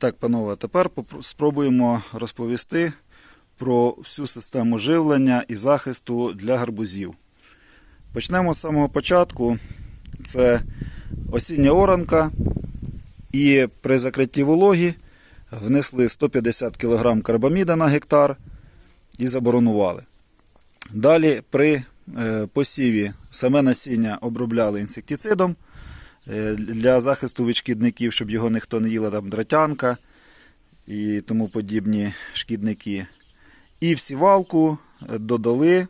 Так, панове, тепер спробуємо розповісти про всю систему живлення і захисту для гарбузів. Почнемо з самого початку. Це осіння оранка. І при закритті вологі внесли 150 кг карбаміда на гектар і заборонували. Далі при е, посіві саме насіння обробляли інсектицидом для захисту від шкідників, щоб його ніхто не їла, там дратянка і тому подібні шкідники. І в сівалку е, додали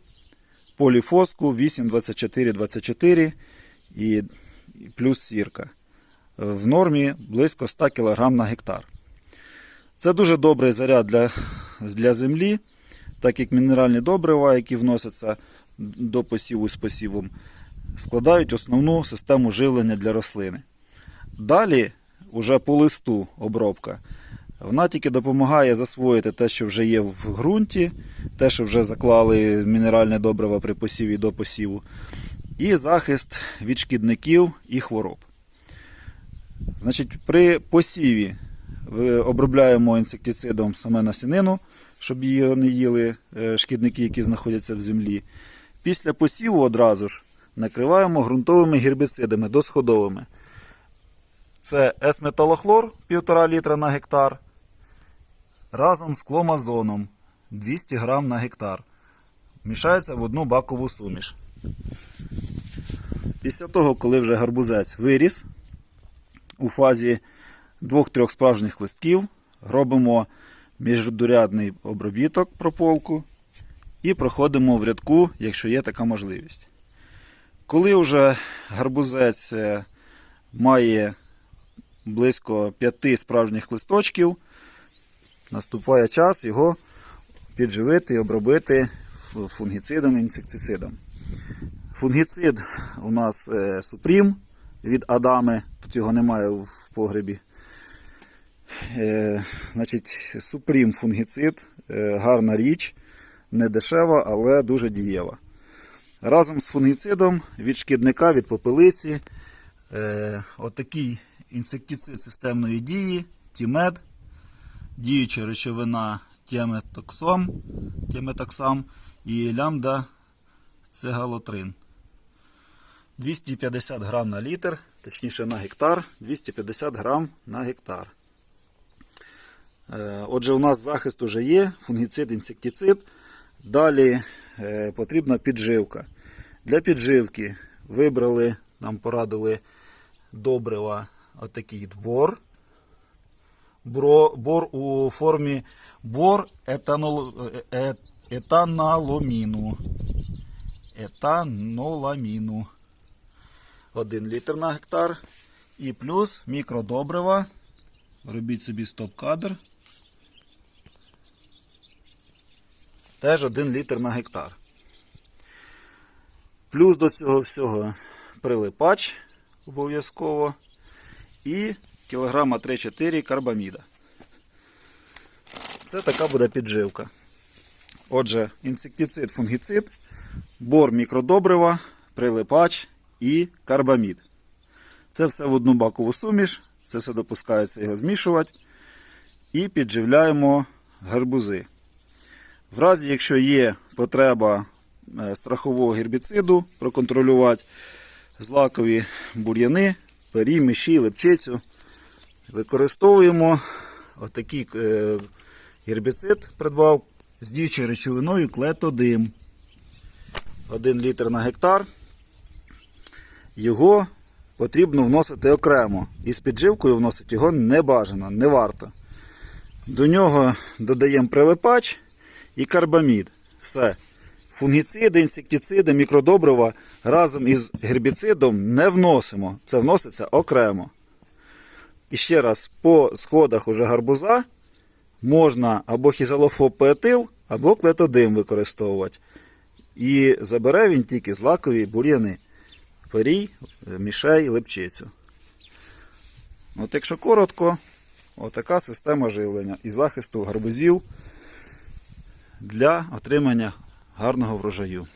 поліфоску 8,24,24 і і плюс сірка. В нормі близько 100 кг на гектар. Це дуже добрий заряд для, для землі, так як мінеральні добрива, які вносяться до посіву з посівом, складають основну систему живлення для рослини. Далі, уже по листу обробка, вона тільки допомагає засвоїти те, що вже є в ґрунті, те, що вже заклали мінеральне добриво при посіві до посіву, і захист від шкідників і хвороб. Значить, при посіві обробляємо інсектицидом саме насінину, щоб її не їли е, шкідники, які знаходяться в землі. Після посіву одразу ж накриваємо ґрунтовими гербіцидами досходовими. Це С-металохлор 1,5 літра на гектар разом з кломазоном 200 грам на гектар. Мішається в одну бакову суміш. Після того, коли вже гарбузець виріс, у фазі двох-трьох справжніх листків робимо міждурядний обробіток прополку і проходимо в рядку, якщо є така можливість. Коли вже гарбузець е, має близько п'яти справжніх листочків, наступає час його підживити і обробити фунгіцидом і інсектицидом. Фунгіцид у нас е, Супрім від Адами, тут його немає в погребі. Е, значить, Супрім фунгіцид, гарна річ, не дешева, але дуже дієва. Разом з фунгіцидом від шкідника, від попелиці, е, отакий інсектицид системної дії, Тімед, діюча речовина тіметоксом, тіметоксам і лямбда цегалотрин. 250 грам на літр, точніше на гектар, 250 грам на гектар. Е, Отже, у нас захист уже є, фунгіцид, інсектицид. Далі потрібна підживка. Для підживки вибрали, нам порадили добрива отакий бор. Бор у формі бор етанол, е, е, етаналоміну. Етаноламіну. 1 літр на гектар. І плюс мікродобрива. Робіть собі стоп-кадр. Теж 1 літр на гектар. Плюс до цього всього прилипач обов'язково. І кілограма 3-4 карбаміда. Це така буде підживка. Отже, інсектицид, фунгіцид, бор мікродобрива, прилипач і карбамід. Це все в одну бакову суміш, це все допускається його змішувати. І підживляємо гарбузи. В разі, якщо є потреба е, страхового гербіциду, проконтролювати злакові бур'яни, пері, миші, лепчицю, використовуємо отакий е, гербіцид, придбав з діючою речовиною клетодим. 1 літр на гектар. Його потрібно вносити окремо. І з підживкою вносити його не бажано, не варто. До нього додаємо прилипач і карбамід. Все. Фунгіциди, інсектициди, мікродобрива разом із гербіцидом не вносимо. Це вноситься окремо. І ще раз, по сходах уже гарбуза можна або хізалофопетил, або клетодим використовувати. І забере він тільки злакові бур'яни. Перій, мішей, лепчицю. От якщо коротко, отака система живлення і захисту гарбузів для отримання гарного врожаю.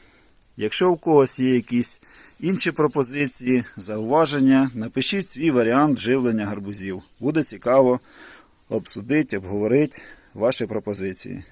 Якщо у когось є якісь інші пропозиції, зауваження, напишіть свій варіант живлення гарбузів. Буде цікаво обсудити, обговорити ваші пропозиції.